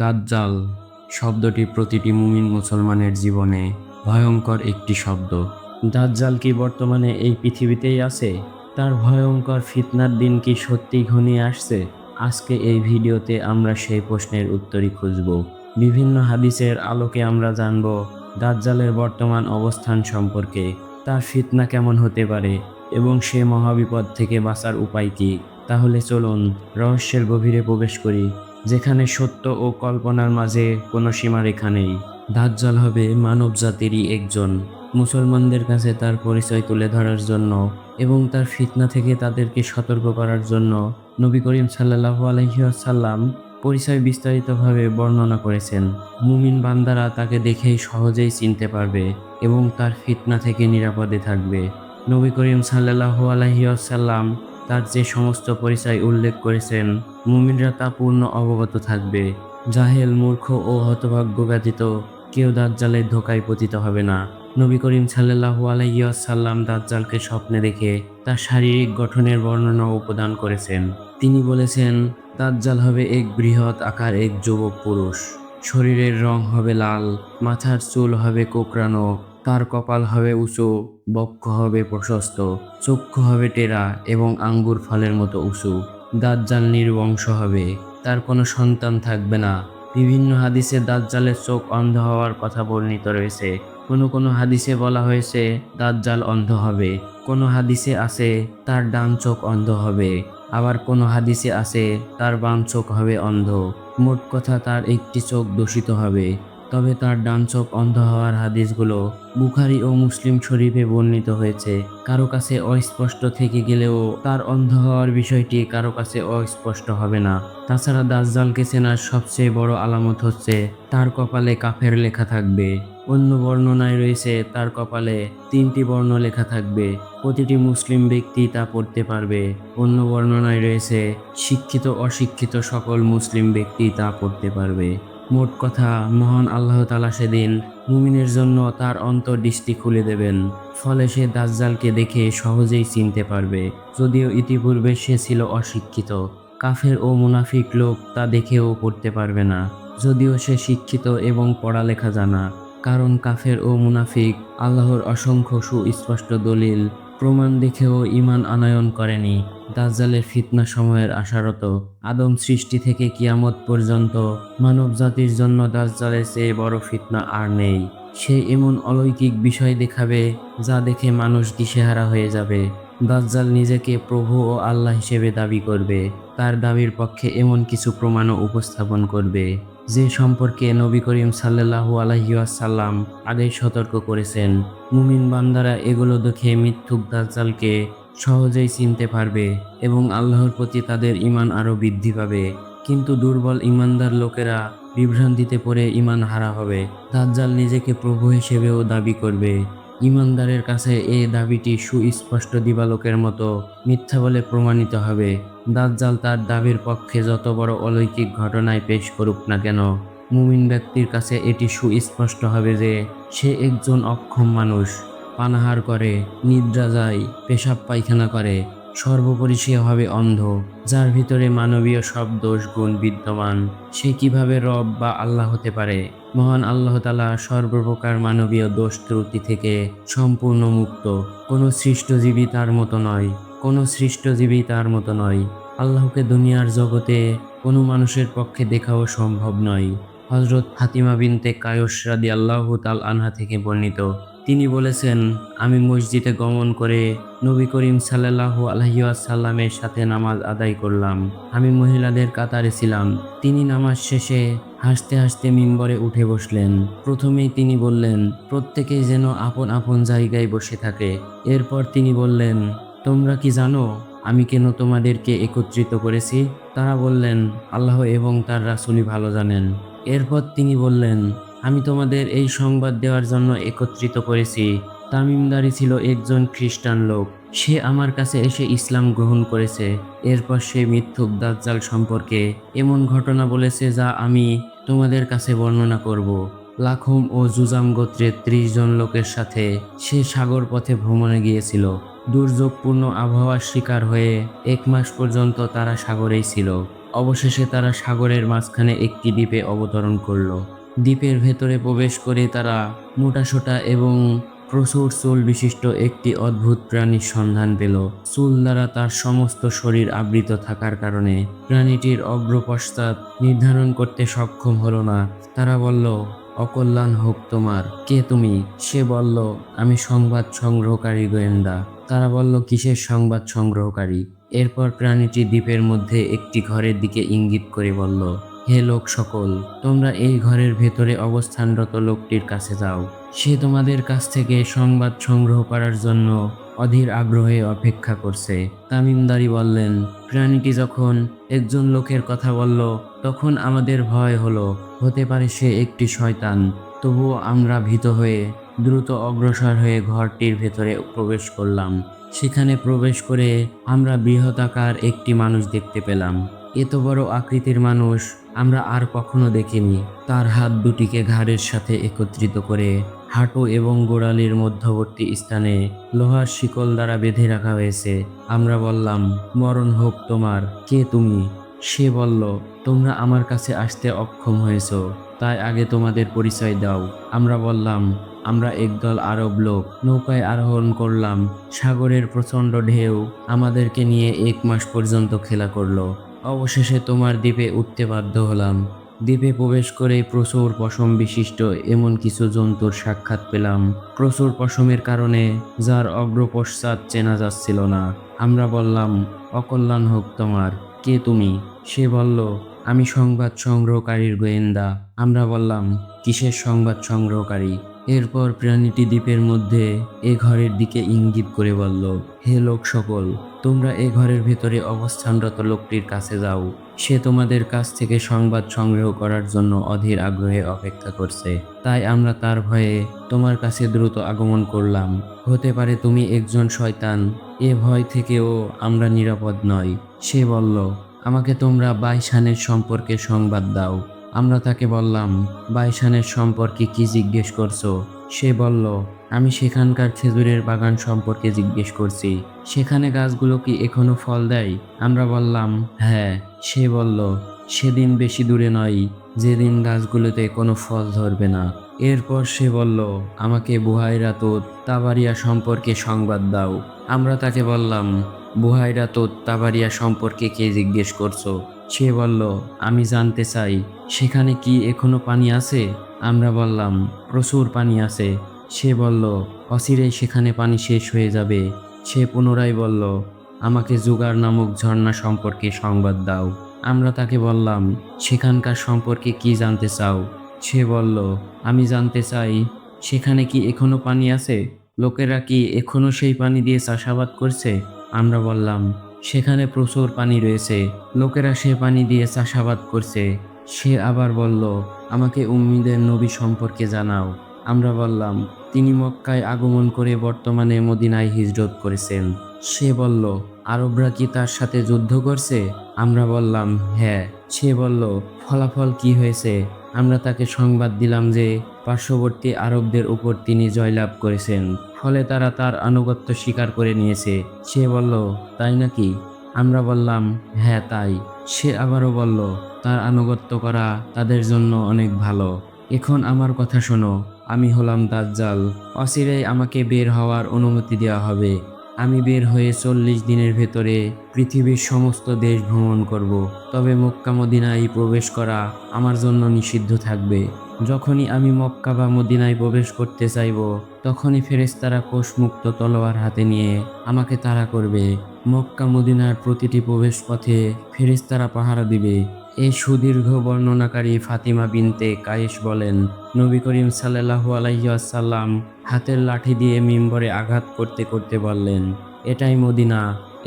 দাজ্জাল শব্দটি প্রতিটি মুমিন মুসলমানের জীবনে ভয়ঙ্কর একটি শব্দ। দাজ্জাল কি বর্তমানে এই পৃথিবীতেই আছে? তার ভয়ঙ্কর ফিতনার দিন কি সত্যি ঘনিয়ে আসছে? আজকে এই ভিডিওতে আমরা সেই প্রশ্নের উত্তরই খুঁজব। বিভিন্ন হাদিসের আলোকে আমরা জানব দাজ্জালের বর্তমান অবস্থান সম্পর্কে, তার ফিতনা কেমন হতে পারে এবং সে মহাবিপদ থেকে বাঁচার উপায় কী। তাহলে চলুন রহস্যের গভীরে প্রবেশ করি। যেখানে সত্য ও কল্পনার মাঝে কোনো সীমারেখা নেই। দাজ্জাল হবে মানব জাতিরই একজন। মুসলমানদের কাছে তার পরিচয় তুলে ধরার জন্য এবং তার ফিতনা থেকে তাদেরকে সতর্ক করার জন্য নবী করিম সাল্লাহ আলহিসাল্লাম পরিচয় বিস্তারিতভাবে বর্ণনা করেছেন। মুমিন বান্দারা তাকে দেখেই সহজেই চিনতে পারবে এবং তার ফিতনা থেকে নিরাপদে থাকবে। নবী করিম সাল্লাহ আলহিসাল্লাম তার যে সমস্ত পরিচয় উল্লেখ করেছেন মুমিনরা তা পূর্ণ অবগত থাকবে। জাহেল মূর্খ ও হতভাগ্য ব্যতীত কেউ দাজ্জালের ধোকায় পতিত হবে না। নবী করিম সাল্লাহু আলাইসাল্লাম দাজ্জালকে স্বপ্নে দেখে তার শারীরিক গঠনের বর্ণনা উপদান করেছেন। তিনি বলেছেন, দাজ্জাল হবে এক বৃহৎ আকার, এক যুবক পুরুষ। শরীরের রং হবে লাল, মাথার চুল হবে কোকড়ানো, তার কপাল হবে উঁচু, বক্ষ হবে প্রশস্ত, চক্ষু হবে টেরা এবং আঙ্গুর ফলের মতো উঁচু। দাজ্জাল নির্বংশ হবে। তার কোনো সন্তান থাকবে না। বিভিন্ন হাদিসে দাজ্জালের চোখ অন্ধ হওয়ার কথা বর্ণিত রয়েছে। কোনো কোনো হাদিসে বলা হয়েছে, দাজ্জাল অন্ধ হবে। কোনো হাদিসে আছে, তার ডান চোখ অন্ধ হবে। আবার কোনো হাদিসে আছে, তার বাম চোখ হবে অন্ধ। মোট কথা তার একটি চোখ দূষিত হবে। তবে তার ডান চোখ অন্ধ হওয়ার হাদিসগুলো বুখারি ও মুসলিম শরীফে বর্ণিত হয়েছে। কারও কাছে অস্পষ্ট থেকে গেলেও তার অন্ধ হওয়ার বিষয়টি কারও কাছে অস্পষ্ট হবে না। তাছাড়া দাজ্জালকে চেনার সবচেয়ে বড় আলামত হচ্ছে তার কপালে কাফের লেখা থাকবে। অন্য বর্ণনায় রয়েছে তার কপালে তিনটি বর্ণ লেখা থাকবে। প্রতিটি মুসলিম ব্যক্তি তা পড়তে পারবে। অন্য বর্ণনায় রয়েছে শিক্ষিত অশিক্ষিত সকল মুসলিম ব্যক্তি তা পড়তে পারবে। মোট কথা, মহান আল্লাহ তালা সেদিন মুমিনের জন্য তার অন্তর্দৃষ্টি খুলে দেবেন। ফলে সে দাজ্জালকে দেখে সহজেই চিনতে পারবে, যদিও ইতিপূর্বে সে ছিল অশিক্ষিত। কাফের ও মুনাফিক লোক তা দেখেও পড়তে পারবে না, যদিও সে শিক্ষিত এবং পড়ালেখা জানা। কারণ কাফের ও মুনাফিক আল্লাহর অসংখ্য সুস্পষ্ট দলিল প্রমাণ দেখেও ইমান আনয়ন করেনি। দাজ্জালের ফিতনা সময়ের আশারত। আদম সৃষ্টি থেকে কিয়ামত পর্যন্ত মানব জাতির জন্য দাজ্জালের চেয়ে বড় ফিতনা আর নেই। সে এমন অলৌকিক বিষয় দেখাবে যা দেখে মানুষ দিশেহারা হয়ে যাবে। দাজ্জাল নিজেকে প্রভু ও আল্লাহ হিসেবে দাবি করবে। তার দাবির পক্ষে এমন কিছু প্রমাণও উপস্থাপন করবে। যে সম্পর্কে নবী করিম সাল্লাহু আলহিউসাল্লাম আগেই সতর্ক করেছেন, মুমিন বান্দারা এগুলো দেখে মিথ্যুক দাজ্জালকে সহজেই চিনতে পারবে এবং আল্লাহর প্রতি তাদের ইমান আরও বৃদ্ধি পাবে। কিন্তু দুর্বল ইমানদার লোকেরা বিভ্রান্তিতে পড়ে ইমান হারা হবে। দাজ্জাল নিজেকে প্রভু হিসেবেও দাবি করবে। ইমানদারের কাছে এই দাবিটি সুস্পষ্ট দিবালোকের মতো মিথ্যা বলে প্রমাণিত হবে। দাজ্জাল তার দাবির পক্ষে যত বড় অলৌকিক ঘটনায় পেশ করুক না কেন, মুমিন ব্যক্তির কাছে এটি সুস্পষ্ট হবে যে সে একজন অক্ষম মানুষ। পানাহার করে, নিদ্রা যায়, পেশাব পায়খানা করে, সর্বোপরি সে হবে অন্ধ, যার ভিতরে মানবীয় সব দোষ গুণ বিদ্যমান। সে কীভাবে রব বা আল্লাহ হতে পারে? মহান আল্লাহ তালা সর্বপ্রকার মানবীয় দোষ ত্রুটি থেকে সম্পূর্ণ মুক্ত। কোনো সৃষ্টজীবী তার মতো নয়, কোনো সৃষ্টজীবী তার মতো নয়। আল্লাহকে দুনিয়ার জগতে কোনো মানুষের পক্ষে দেখাও সম্ভব নয়। হজরত ফাতিমা বিনতে কায়স রাদি আল্লাহ তাল আনহা থেকে বর্ণিত। তিনি বলেছেন, আমি মসজিদে গমন করে নবী করিম সাল্লাহু আলহিউসাল্লামের সাথে নামাজ আদায় করলাম। আমি মহিলাদের কাতারে ছিলাম। তিনি নামাজ শেষে হাসতে হাসতে মিম্বরে উঠে বসলেন। প্রথমেই তিনি বললেন, প্রত্যেকেই যেন আপন আপন জায়গায় বসে থাকে। এরপর তিনি বললেন, তোমরা কি জানো, আমি কেন তোমাদেরকে একত্রিত করেছি? তারা বললেন, আল্লাহ এবং তার রাসুলি ভালো জানেন। এরপর তিনি বললেন, আমি তোমাদের এই সংবাদ দেওয়ার জন্য একত্রিত করেছি। তামিমদারি ছিল একজন খ্রিস্টান লোক। সে আমার কাছে এসে ইসলাম গ্রহণ করেছে। এরপর সে মিথ্যুক দাজ্জাল সম্পর্কে এমন ঘটনা বলেছে যা আমি তোমাদের কাছে বর্ণনা করব। লাখম ও জুজাম গোত্রের ত্রিশ জন লোকের সাথে সে সাগর পথে ভ্রমণে গিয়েছিল। দুর্যোগপূর্ণ আবহাওয়ার শিকার হয়ে এক মাস পর্যন্ত তারা সাগরেই ছিল। অবশেষে তারা সাগরের মাঝখানে একটি দ্বীপে অবতরণ করল। দ্বীপের ভেতরে প্রবেশ করে তারা মোটাসোটা এবং প্রচুর চুল বিশিষ্ট একটি অদ্ভুত প্রাণীর সন্ধান পেল। চুল দ্বারা তার সমস্ত শরীর আবৃত থাকার কারণে প্রাণীটির অগ্রপশ্চাৎ নির্ধারণ করতে সক্ষম হলো না। তারা বলল, অকল্যাণ হোক তোমার। কে তুমি? সে বলল, আমি সংবাদ সংগ্রহকারী গোয়েন্দা। তারা বলল, কিসের সংবাদ সংগ্রহকারী? এরপর প্রাণীটি দ্বীপের মধ্যে একটি ঘরের দিকে ইঙ্গিত করে বলল হে লোক সকল, তোমরা এই ঘরের ভেতরে অবস্থানরত লোকটির কাছে যাও। সে তোমাদের কাছ থেকে সংবাদ সংগ্রহ করার জন্য অধীর আগ্রহে অপেক্ষা করছে। তামিমদারি বললেন, প্রাণীটি যখন একজন লোকের কথা বলল, তখন আমাদের ভয় হলো। হতে পারে সে একটি শয়তান, তবুও আমরা ভীত হয়ে দ্রুত অগ্রসর হয়ে ঘরটির ভেতরে প্রবেশ করলাম। সেখানে প্রবেশ করে আমরা বৃহদাকার একটি মানুষ দেখতে পেলাম। এত বড় আকৃতির মানুষ আমরা আর কখনো দেখিনি। তার হাত দুটিকে ঘাড়ের সাথে একত্রিত করে হাঁটু এবং গোড়ালির মধ্যবর্তী স্থানে লোহার শিকল দ্বারা বেঁধে রাখা হয়েছে। আমরা বললাম, মরণ হোক তোমার। কে তুমি? সে বলল, তোমরা আমার কাছে আসতে অক্ষম হয়েছ। তাই আগে তোমাদের পরিচয় দাও। আমরা বললাম, আমরা একদল আরব লোক। নৌকায় আরোহণ করলাম। সাগরের প্রচণ্ড ঢেউ আমাদেরকে নিয়ে এক মাস পর্যন্ত খেলা করল। অবশেষে তোমার দ্বীপে উঠতে বাধ্য হলাম। দ্বীপে প্রবেশ করে প্রচুর পশম বিশিষ্ট এমন কিছু জন্তুর সাক্ষাৎ পেলাম। প্রচুর পশমের কারণে যার অগ্রপশ্চাৎ চেনা যাচ্ছিল না। আমরা বললাম, অকল্যাণ হোক তোমার, কে তুমি? সে বলল, আমি সংবাদ সংগ্রহকারীর গোয়েন্দা। আমরা বললাম, কিসের সংবাদ সংগ্রহকারী? এরপর প্রাণীটি দ্বীপের মধ্যে এ ঘরের দিকে ইঙ্গিত করে বলল, হে লোক সকল, তোমরা এ ঘরের ভেতরে অবস্থানরত লোকটির কাছে যাও। সে তোমাদের কাছ থেকে সংবাদ সংগ্রহ করার জন্য অধীর আগ্রহে অপেক্ষা করছে। তাই আমরা তার ভয়ে তোমার কাছে দ্রুত আগমন করলাম। হতে পারে তুমি একজন শয়তান। এ ভয় থেকেও আমরা নিরাপদ নই। সে বলল, আমাকে তোমরা বাইশানের সম্পর্কে সংবাদ দাও। আমরা তাকে বললাম, বাইশানের সম্পর্কে কি জিজ্ঞেস করছ? সে বলল, আমি সেখানকার খেজুরের বাগান সম্পর্কে জিজ্ঞেস করছি। সেখানে গাছগুলো কি এখনও ফল দেয়? আমরা বললাম হ্যাঁ। সে বলল, সেদিন বেশি দূরে নয়, যেদিন গাছগুলোতে কোনো ফল ধরবে না। এরপর সে বলল, আমাকে বুহাইরা তো তাবারিয়া সম্পর্কে সংবাদ দাও। আমরা তাকে বললাম বুহাইরা তো তাবারিয়া সম্পর্কে কে জিজ্ঞেস করছ? সে বলল, আমি জানতে চাই। সেখানে কি এখনও পানি আছে? আমরা বললাম, প্রচুর পানি আছে। সে বলল অচিরেই সেখানে পানি শেষ হয়ে যাবে। সে পুনরায় বলল, আমাকে জুগার নামক ঝর্ণা সম্পর্কে সংবাদ দাও। আমরা তাকে বললাম, সেখানকার সম্পর্কে কি জানতে চাও? সে বলল, আমি জানতে চাই, সেখানে কি এখনও পানি আছে? লোকেরা কি এখনও সেই পানি দিয়ে চাষাবাদ করছে? আমরা বললাম, সেখানে প্রচুর পানি রয়েছে। লোকেরা সে পানি দিয়ে চাষাবাদ করছে। সে আবার বলল, আমাকে উম্মিদের নবী সম্পর্কে জানাও। আমরা বললাম, তিনি মক্কায় আগমন করে বর্তমানে মদিনায় হিজরত করেছেন। সে বলল, আরবরা কি তার সাথে যুদ্ধ করছে? আমরা বললাম হ্যাঁ। সে বলল, ফলাফল কি হয়েছে? আমরা তাকে সংবাদ দিলাম যে, পার্শ্ববর্তী আরবদের উপর তিনি জয়লাভ করেছেন, ফলে তারা তার আনুগত্য স্বীকার করে নিয়েছে। সে বলল, তাই নাকি? আমরা বললাম হ্যাঁ তাই। সে আবারও বলল, তার আনুগত্য করা তাদের জন্য অনেক ভালো। এখন আমার কথা শোনো, আমি হলাম দাজ্জাল। অচিরেই আমাকে বের হওয়ার অনুমতি দেওয়া হবে। আমি বের হয়ে চল্লিশ দিনের ভেতরে পৃথিবীর সমস্ত দেশ ভ্রমণ করব। তবে মক্কা মদিনায় প্রবেশ করা আমার জন্য নিষিদ্ধ থাকবে। যখনই আমি মক্কা বা মদিনায় প্রবেশ করতে চাইব, তখনই ফেরেশতারা কোষমুক্ত তলোয়ার হাতে নিয়ে আমাকে তাড়া করবে। মক্কা মদিনার প্রতিটি প্রবেশ পথে ফেরেশতারা পাহারা দিবে। এই সুদীর্ঘ বর্ণনাকারী ফাতিমা বিনতে কায়েস বলেন, নবী করিম সাল্লাহু আলাইসাল্লাম হাতের লাঠি দিয়ে মিম্বরে আঘাত করতে করতে বললেন, এটাই মদিনা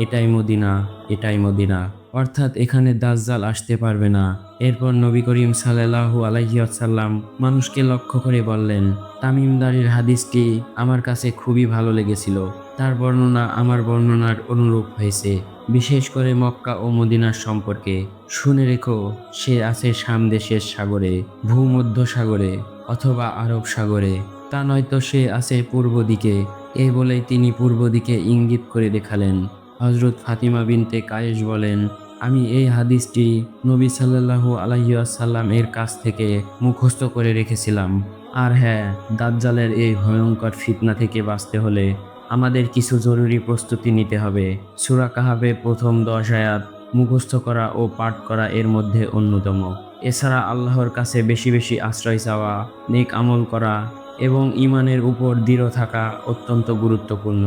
এটাই মদিনা এটাই মদিনা। অর্থাৎ এখানে দাজ্জাল আসতে পারবে না। এরপর নবী করিম সাল্লাহু আলাইসাল্লাম মানুষকে লক্ষ্য করে বললেন, তামিমদারির হাদিসটি আমার কাছে খুবই ভালো লেগেছিল। তার বর্ণনা আমার বর্ণনার অনুরূপ হয়েছে। বিশেষ করে মক্কা ও মদিনার সম্পর্কে। শুনে রেখো, সে আছে সামদেশের সাগরে, ভূমধ্য সাগরে অথবা আরব সাগরে। তা নয়তো সে আছে পূর্ব দিকে। এই বলেই তিনি পূর্ব দিকে ইঙ্গিত করে দেখালেন। হজরত ফাতিমা বিনতে কায়েস বলেন, আমি এই হাদিসটি নবী সাল্লাল্লাহু আলাইসাল্লাম এর কাছ থেকে মুখস্থ করে রেখেছিলাম। আর হ্যাঁ দাজ্জালের এই ভয়ঙ্কর ফিতনা থেকে বাঁচতে হলে আমাদের কিছু জরুরি প্রস্তুতি নিতে হবে। সুরা কাহাবে প্রথম দশ আয়াত মুখস্থ করা ও পাঠ করা এর মধ্যে অন্যতম। এছাড়া আল্লাহর কাছে বেশি বেশি আশ্রয় চাওয়া, নেক আমল করা এবং ইমানের উপর দৃঢ় থাকা অত্যন্ত গুরুত্বপূর্ণ।